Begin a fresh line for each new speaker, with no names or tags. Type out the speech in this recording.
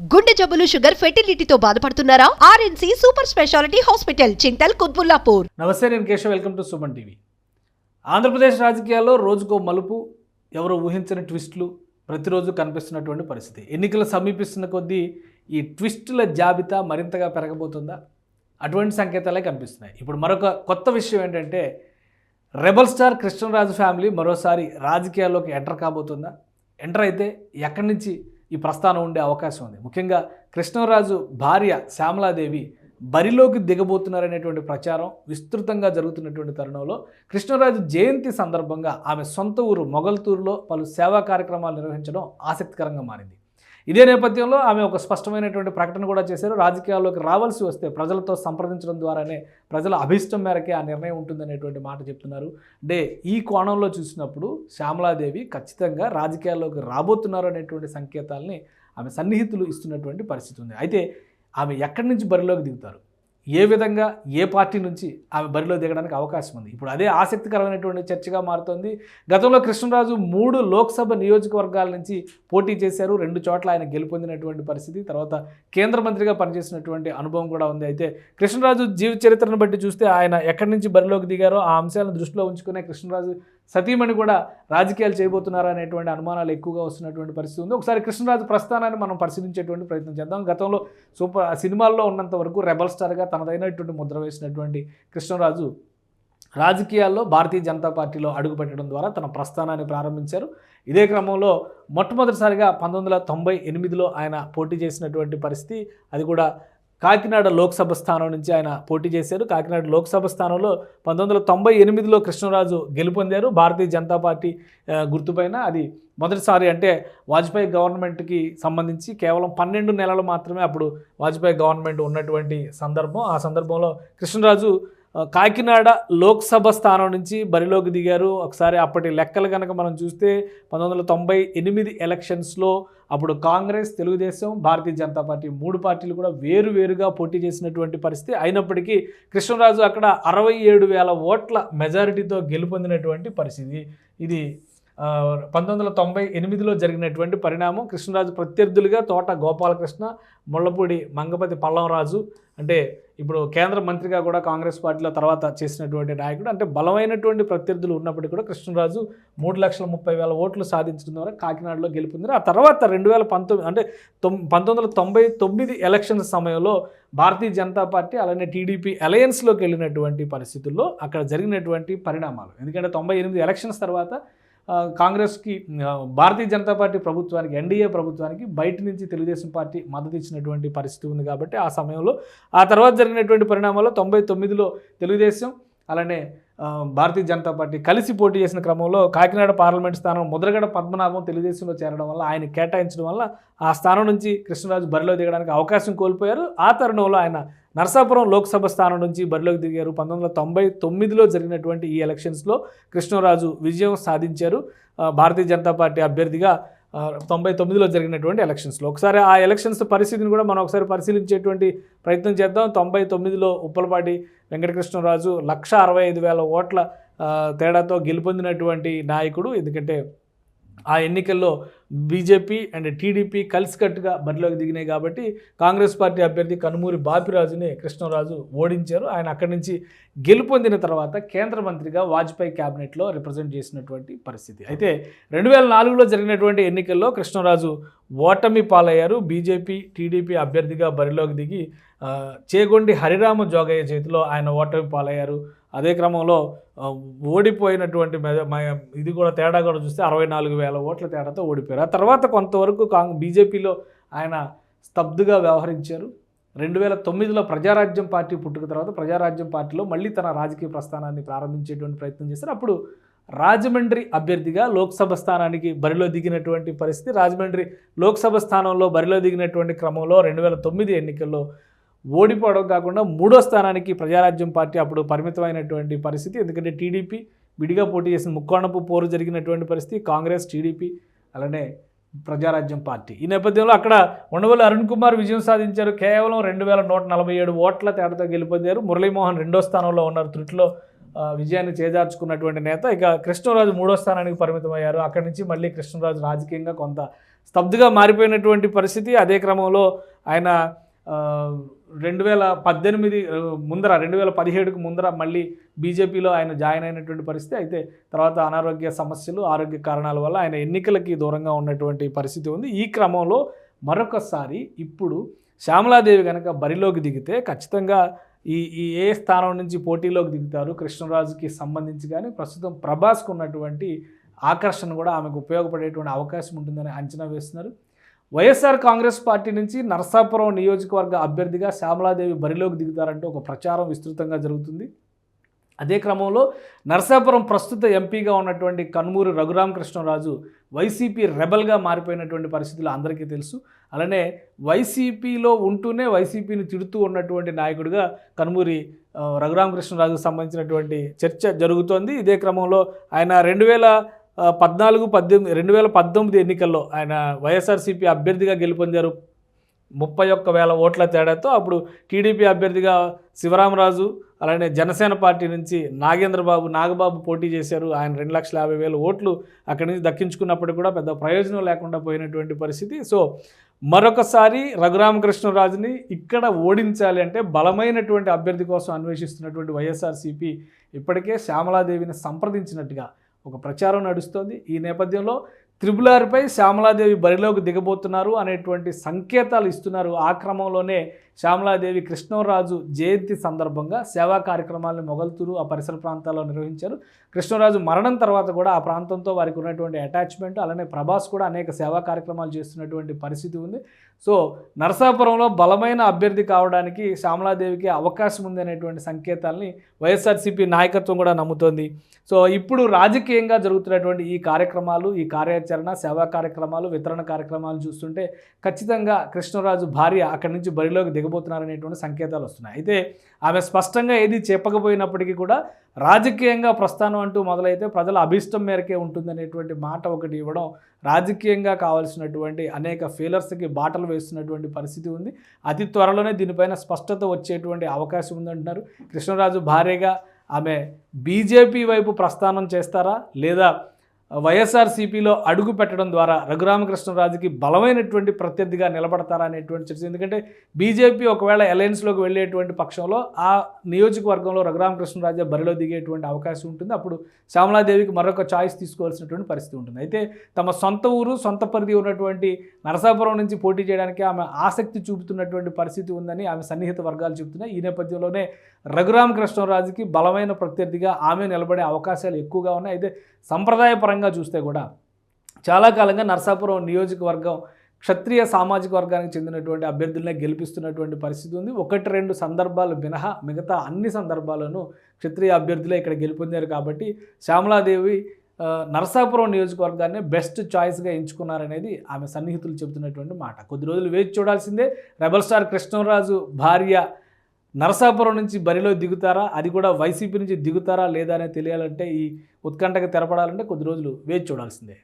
గుండె జబ్బులు షుగర్ ఫెర్టిలిటీతో బాధపడుతున్నారా? RNC super speciality hospital Chintal Quthbullapur.
నమస్తే నేను Keshav. Welcome to Suman TV. Andhra Pradesh రాజకీయాల్లో రోజుకో మలుపు ఎవరు ఊహించని ట్విస్టులు ప్రతిరోజు కనిపిస్తున్నటువంటి పరిస్థితి. ఎన్నికలు సమీపిస్తున్న కొద్దీ ఈ ట్విస్టుల జాబితా మరింతగా పెరగబోతుందా? అటువంటి సంకేతాలే కనిపిస్తున్నాయి. ఇప్పుడు మరొక కొత్త విషయం ఏంటంటే రెబల్ స్టార్ కృష్ణరాజు ఫ్యామిలీ మరోసారి రాజకీయాల్లోకి ఎంటర్ కాబోతుందా? ఎంటర్ అయితే ఎక్కడి నుంచి ఈ ప్రస్థానం ఉండే అవకాశం ఉంది. ముఖ్యంగా కృష్ణరాజు భార్య శ్యామలాదేవి బరిలోకి దిగబోతున్నారనేటువంటి ప్రచారం విస్తృతంగా జరుగుతున్నటువంటి తరుణంలో కృష్ణరాజు జయంతి సందర్భంగా ఆమె సొంత ఊరు మొగల్తూరులో పలు సేవా కార్యక్రమాలు నిర్వహించడం ఆసక్తికరంగా మారింది. ఇదే నేపథ్యంలో ఆమె ఒక స్పష్టమైనటువంటి ప్రకటన కూడా చేశారు. రాజకీయాల్లోకి రావాల్సి వస్తే ప్రజలతో సంప్రదించడం ద్వారానే ప్రజల అభిష్టం మేరకే ఆ నిర్ణయం ఉంటుందనేటువంటి మాట చెప్తున్నారు. అంటే ఈ కోణంలో చూసినప్పుడు శ్యామలాదేవి ఖచ్చితంగా రాజకీయాల్లోకి రాబోతున్నారు అనేటువంటి సంకేతాలని ఆమె సన్నిహితులు ఇస్తున్నటువంటి పరిస్థితి ఉంది. అయితే ఆమె ఎక్కడి నుంచి బరిలోకి దిగుతారు? ఏ విధంగా ఏ పార్టీ నుంచి ఆమె బరిలో దిగడానికి అవకాశం ఉంది? ఇప్పుడు అదే ఆసక్తికరమైనటువంటి చర్చగా మారుతోంది. గతంలో కృష్ణరాజు మూడు లోక్సభ నియోజకవర్గాల నుంచి పోటీ చేశారు. రెండు చోట్ల ఆయన గెలుపొందినటువంటి పరిస్థితి తర్వాత కేంద్ర మంత్రిగా పనిచేసినటువంటి అనుభవం కూడా ఉంది. అయితే కృష్ణరాజు జీవిత చరిత్రను బట్టి చూస్తే ఆయన ఎక్కడి నుంచి బరిలోకి దిగారో ఆ అంశాలను దృష్టిలో ఉంచుకునే కృష్ణరాజు సతీమణి కూడా రాజకీయాలు చేయబోతున్నారా అనేటువంటి అనుమానాలు ఎక్కువగా వస్తున్నటువంటి పరిస్థితి ఉంది. ఒకసారి కృష్ణరాజు ప్రస్థానాన్ని మనం పరిశీలించేటువంటి ప్రయత్నం చేద్దాం. గతంలో సూపర్ సినిమాల్లో ఉన్నంత వరకు రెబల్ స్టార్గా తనదైనటువంటి ముద్ర వేసినటువంటి కృష్ణరాజు రాజకీయాల్లో భారతీయ జనతా పార్టీలో అడుగుపెట్టడం ద్వారా తన ప్రస్థానాన్ని ప్రారంభించారు. ఇదే క్రమంలో మొట్టమొదటిసారిగా పంతొమ్మిది వందల తొంభై ఎనిమిదిలో ఆయన పోటీ చేసినటువంటి పరిస్థితి అది కూడా కాకినాడ లోక్సభ స్థానం నుంచి ఆయన పోటీ చేశారు. కాకినాడ లోక్సభ స్థానంలో పంతొమ్మిది వందల తొంభై ఎనిమిదిలో కృష్ణరాజు గెలుపొందారు. భారతీయ జనతా పార్టీ గుర్తుపైన అది మొదటిసారి అంటే వాజ్పేయి గవర్నమెంట్కి సంబంధించి కేవలం పన్నెండు నెలలు మాత్రమే అప్పుడు వాజ్పేయి గవర్నమెంట్ ఉన్నటువంటి సందర్భం. ఆ సందర్భంలో కృష్ణరాజు కాకినాడ లోక్సభ స్థానం నుంచి బరిలోకి దిగారు. ఒకసారి అప్పటి లెక్కలు కనుక మనం చూస్తే పంతొమ్మిది వందల తొంభై ఎనిమిది ఎలక్షన్స్లో అప్పుడు కాంగ్రెస్ తెలుగుదేశం భారతీయ జనతా పార్టీ మూడు పార్టీలు కూడా వేరు వేరుగా పోటీ చేసినటువంటి పరిస్థితి అయినప్పటికీ కృష్ణరాజు అక్కడ అరవై ఏడు వేల ఓట్ల మెజారిటీతో గెలుపొందినటువంటి పరిస్థితి. ఇది పంతొమ్మిది వందల తొంభై ఎనిమిదిలో జరిగినటువంటి పరిణామం. కృష్ణరాజు ప్రత్యర్థులుగా తోట గోపాలకృష్ణ ముళ్ళపూడి మంగపతి పల్లంరాజు అంటే ఇప్పుడు కేంద్ర మంత్రిగా కూడా కాంగ్రెస్ పార్టీలో తర్వాత చేసినటువంటి నాయకుడు అంటే బలమైనటువంటి ప్రత్యర్థులు ఉన్నప్పటికీ కూడా కృష్ణరాజు మూడు లక్షల ముప్పై వేల ఓట్లు సాధించడం ద్వారా కాకినాడలో గెలుపొందారు ఆ తర్వాత రెండు వేల పంతొమ్మిది అంటే తొమ్ పంతొమ్మిది వందల తొంభై తొమ్మిది ఎలక్షన్ సమయంలో భారతీయ జనతా పార్టీ అలానే టీడీపీ అలయన్స్లోకి వెళ్ళినటువంటి పరిస్థితుల్లో అక్కడ జరిగినటువంటి పరిణామాలు. ఎందుకంటే తొంభై ఎనిమిది ఎలక్షన్స్ తర్వాత కాంగ్రెస్కి భారతీయ జనతా పార్టీ ప్రభుత్వానికి ఎన్డీఏ ప్రభుత్వానికి బయట నుంచి తెలుగుదేశం పార్టీ మద్దతు ఇచ్చినటువంటి పరిస్థితి ఉంది కాబట్టి ఆ సమయంలో ఆ తర్వాత జరిగినటువంటి పరిణామాల్లో తొంభై తొమ్మిదిలో తెలుగుదేశం అలానే భారతీయ జనతా పార్టీ కలిసి పోటీ చేసిన క్రమంలో కాకినాడ పార్లమెంట్ స్థానం ముద్రగడ పద్మనాభం తెలుగుదేశంలో చేరడం వల్ల ఆయన కేటాయించడం వల్ల ఆ స్థానం నుంచి కృష్ణరాజు బరిలో దిగడానికి అవకాశం కోల్పోయారు. ఆ తరుణంలో ఆయన నరసాపురం లోక్సభ స్థానం నుంచి బరిలోకి దిగారు. పంతొమ్మిది వందల తొంభై తొమ్మిదిలో జరిగినటువంటి ఈ ఎలక్షన్స్లో కృష్ణరాజు విజయం సాధించారు. భారతీయ జనతా పార్టీ అభ్యర్థిగా తొంభై తొమ్మిదిలో జరిగినటువంటి ఎలక్షన్స్లో. ఒకసారి ఆ ఎలక్షన్స్ పరిస్థితిని కూడా మనం ఒకసారి పరిశీలించేటువంటి ప్రయత్నం చేద్దాం. తొంభై తొమ్మిదిలో ఉప్పలపాటి వెంకటకృష్ణరాజు లక్ష అరవై ఐదు వేల ఓట్ల తేడాతో గెలుపొందినటువంటి నాయకుడు. ఎందుకంటే ఆ ఎన్నికల్లో బీజేపీ అండ్ టీడీపీ కలిసికట్టుగా బరిలోకి దిగినాయి కాబట్టి కాంగ్రెస్ పార్టీ అభ్యర్థి కనుమూరి బాపిరాజుని కృష్ణరాజు ఓడించారు. ఆయన అక్కడి నుంచి గెలుపొందిన తర్వాత కేంద్ర మంత్రిగా వాజ్పేయి క్యాబినెట్లో రిప్రజెంట్ చేసినటువంటి పరిస్థితి. అయితే రెండు వేల నాలుగులో జరిగినటువంటి ఎన్నికల్లో కృష్ణరాజు ఓటమి పాలయ్యారు. బీజేపీ టీడీపీ అభ్యర్థిగా బరిలోకి దిగి చేగొండి హరిరామ జోగయ్య చేతిలో ఆయన ఓటమి పాలయ్యారు. అదే క్రమంలో ఓడిపోయినటువంటి ఇది కూడా తేడా కూడా చూస్తే అరవై నాలుగు వేల ఓట్ల తేడాతో ఓడిపోయారు. ఆ తర్వాత కొంతవరకు కాంగ్ బీజేపీలో ఆయన స్తబ్దుగా వ్యవహరించారు. రెండు వేల తొమ్మిదిలో ప్రజారాజ్యం పార్టీ పుట్టుక తర్వాత ప్రజారాజ్యం పార్టీలో మళ్ళీ తన రాజకీయ ప్రస్థానాన్ని ప్రారంభించేటువంటి ప్రయత్నం చేశారు. అప్పుడు రాజమండ్రి అభ్యర్థిగా లోక్సభ స్థానానికి బరిలో దిగినటువంటి పరిస్థితి రాజమండ్రి లోక్సభ స్థానంలో బరిలో దిగినటువంటి క్రమంలో రెండు వేల తొమ్మిది ఎన్నికల్లో ఓడిపోవడం కాకుండా మూడో స్థానానికి ప్రజారాజ్యం పార్టీ అప్పుడు పరిమితమైనటువంటి పరిస్థితి. ఎందుకంటే టీడీపీ విడిగా పోటీ చేసిన ముక్కోణపు పోరు జరిగినటువంటి పరిస్థితి. కాంగ్రెస్ టీడీపీ అలానే ప్రజారాజ్యం పార్టీ. ఈ నేపథ్యంలో అక్కడ ఉండవల్లి అరుణ్ కుమార్ విజయం సాధించారు. కేవలం రెండు వేల నూట నలభై ఏడు ఓట్ల తేడాతో గెలుపొందారు. మురళీమోహన్ రెండో స్థానంలో ఉన్నారు. త్రుటిలో విజయాన్ని చేజార్చుకున్నటువంటి నేత. ఇక కృష్ణరాజు మూడో స్థానానికి పరిమితమయ్యారు. అక్కడి నుంచి మళ్ళీ కృష్ణరాజు రాజకీయంగా కొంత స్తబ్దుగా మారిపోయినటువంటి పరిస్థితి. అదే క్రమంలో ఆయన రెండు వేల పద్దెనిమిది ముందర రెండు వేల పదిహేడుకు ముందర మళ్ళీ బీజేపీలో ఆయన జాయిన్ అయినటువంటి పరిస్థితి. అయితే తర్వాత అనారోగ్య సమస్యలు ఆరోగ్య కారణాల వల్ల ఆయన ఎన్నికలకి దూరంగా ఉన్నటువంటి పరిస్థితి ఉంది. ఈ క్రమంలో మరొకసారి ఇప్పుడు శ్యామలాదేవి కనుక బరిలోకి దిగితే ఖచ్చితంగా ఈ ఈ ఏ స్థానం నుంచి పోటీలోకి దిగుతారు. కృష్ణరాజుకి సంబంధించి కానీ ప్రస్తుతం ప్రభాస్కు ఉన్నటువంటి ఆకర్షణ కూడా ఆమెకు ఉపయోగపడేటువంటి అవకాశం ఉంటుందని అంచనా వేస్తున్నారు. వైఎస్ఆర్ కాంగ్రెస్ పార్టీ నుంచి నరసాపురం నియోజకవర్గ అభ్యర్థిగా శ్యామలాదేవి బరిలోకి దిగుతారంటూ ఒక ప్రచారం విస్తృతంగా జరుగుతుంది. అదే క్రమంలో నరసాపురం ప్రస్తుత ఎంపీగా ఉన్నటువంటి కన్మూరి రఘురామకృష్ణరాజు వైసీపీ రెబల్గా మారిపోయినటువంటి పరిస్థితులు అందరికీ తెలుసు. అలానే వైసీపీలో ఉంటూనే వైసీపీని తిడుతూ ఉన్నటువంటి నాయకుడిగా కన్మూరి రఘురామకృష్ణరాజుకు సంబంధించినటువంటి చర్చ జరుగుతోంది. ఇదే క్రమంలో ఆయన రెండు వేల పద్నాలుగు పద్దెనిమిది రెండు వేల పద్దెనిమిది ఎన్నికల్లో ఆయన వైఎస్ఆర్సీపీ అభ్యర్థిగా గెలుపొందారు. ముప్పై ఒక్క వేల ఓట్ల తేడాతో అప్పుడు టీడీపీ అభ్యర్థిగా శివరామరాజు అలానే జనసేన పార్టీ నుంచి నాగేంద్రబాబు నాగబాబు పోటీ చేశారు. ఆయన రెండు లక్షల యాభై వేల ఓట్లు అక్కడి నుంచి దక్కించుకున్నప్పటికీ కూడా పెద్ద ప్రయోజనం లేకుండా పోయినటువంటి పరిస్థితి. సో మరొకసారి రఘురామకృష్ణరాజుని ఇక్కడ ఓడించాలి అంటే బలమైనటువంటి అభ్యర్థి కోసం అన్వేషిస్తున్నటువంటి వైఎస్ఆర్సీపీ ఇప్పటికే శ్యామలాదేవిని సంప్రదించినట్టుగా ఒక ప్రచారం నడుస్తోంది. ఈ నేపథ్యంలో త్రిబుల్ ఆర్పై శ్యామలాదేవి బరిలోకి దిగబోతున్నారు అనేటువంటి సంకేతాలు ఇస్తున్నారు. ఆ క్రమంలోనే శ్యామలాదేవి కృష్ణరాజు జయంతి సందర్భంగా సేవా కార్యక్రమాలను మొగల్తూరు ఆ పరిసర ప్రాంతాల్లో నిర్వహించారు. కృష్ణరాజు మరణం తర్వాత కూడా ఆ ప్రాంతంతో వారికి ఉన్నటువంటి అటాచ్మెంట్ అలానే ప్రభాస్ కూడా అనేక సేవా కార్యక్రమాలు చేస్తున్నటువంటి పరిస్థితి ఉంది. సో నరసాపురంలో బలమైన అభ్యర్థి కావడానికి శ్యామలాదేవికి అవకాశం ఉంది అనేటువంటి సంకేతాలని వైఎస్ఆర్సీపీ నాయకత్వం కూడా నమ్ముతోంది. సో ఇప్పుడు రాజకీయంగా జరుగుతున్నటువంటి ఈ కార్యక్రమాలు ఈ కార్యాచరణ సేవా కార్యక్రమాలు వితరణ కార్యక్రమాలు చూస్తుంటే ఖచ్చితంగా కృష్ణరాజు భార్య అక్కడి నుంచి బరిలోకి దిగబోతున్నారనేటువంటి సంకేతాలు వస్తున్నాయి. అయితే ఆమె స్పష్టంగా ఏది చెప్పకపోయినప్పటికీ కూడా రాజకీయంగా ప్రస్థానం అంటూ మొదలైతే ప్రజల అభిష్టం మేరకే ఉంటుందనేటువంటి మాట ఒకటి ఇవ్వడం రాజకీయంగా కావాల్సినటువంటి అనేక ఫెయిలర్స్కి బాటలు వేస్తున్నటువంటి పరిస్థితి ఉంది. అతి త్వరలోనే దీనిపైన స్పష్టత వచ్చేటువంటి అవకాశం ఉందంటున్నారు. కృష్ణరాజు భార్యగా ఆమె బీజేపీ వైపు ప్రస్థానం చేస్తారా? లేదా వైఎస్ఆర్సీపీలో అడుగు పెట్టడం ద్వారా రఘురామకృష్ణరాజుకి బలమైనటువంటి ప్రత్యర్థిగా నిలబడతారా అనేటువంటి చర్చ. ఎందుకంటే బీజేపీ ఒకవేళ అలయన్స్లోకి వెళ్ళేటువంటి పక్షంలో ఆ నియోజకవర్గంలో రఘురామకృష్ణరాజు బరిలో దిగేటువంటి అవకాశం ఉంటుంది. అప్పుడు శ్యామలాదేవికి మరొక చాయిస్ తీసుకోవాల్సినటువంటి పరిస్థితి ఉంటుంది. అయితే తమ సొంత ఊరు సొంత పరిధి ఉన్నటువంటి నరసాపురం నుంచి పోటీ చేయడానికి ఆమె ఆసక్తి చూపుతున్నటువంటి పరిస్థితి ఉందని ఆమె సన్నిహిత వర్గాలు చెబుతున్నాయి. ఈ నేపథ్యంలోనే రఘురామకృష్ణరాజుకి బలమైన ప్రత్యర్థిగా ఆమె నిలబడే అవకాశాలు ఎక్కువగా ఉన్నాయి. అయితే సంప్రదాయపరంగా చూస్తే కూడా చాలా కాలంగా నర్సాపురం నియోజకవర్గం క్షత్రియ సామాజిక వర్గానికి చెందినటువంటి అభ్యర్థులనే గెలిపిస్తున్నటువంటి పరిస్థితి ఉంది. ఒకటి రెండు సందర్భాలు మినహా మిగతా అన్ని సందర్భాలను క్షత్రియ అభ్యర్థులే ఇక్కడ గెలుపొందారు కాబట్టి శ్యామలాదేవి నరసాపురం నియోజకవర్గాన్ని బెస్ట్ చాయిస్గా ఎంచుకున్నారనేది ఆమె సన్నిహితులు చెబుతున్నటువంటి మాట. కొద్ది రోజులు వేచి చూడాల్సిందే. రెబల్ స్టార్ కృష్ణరాజు భార్య నరసాపురం నుంచి బరిలో దిగుతారా? అది కూడా వైసీపీ నుంచి దిగుతారా లేదా అనేది తెలియాలంటే ఈ ఉత్కంఠకు తెరపడాలంటే కొద్ది రోజులు వేచి చూడాల్సిందే.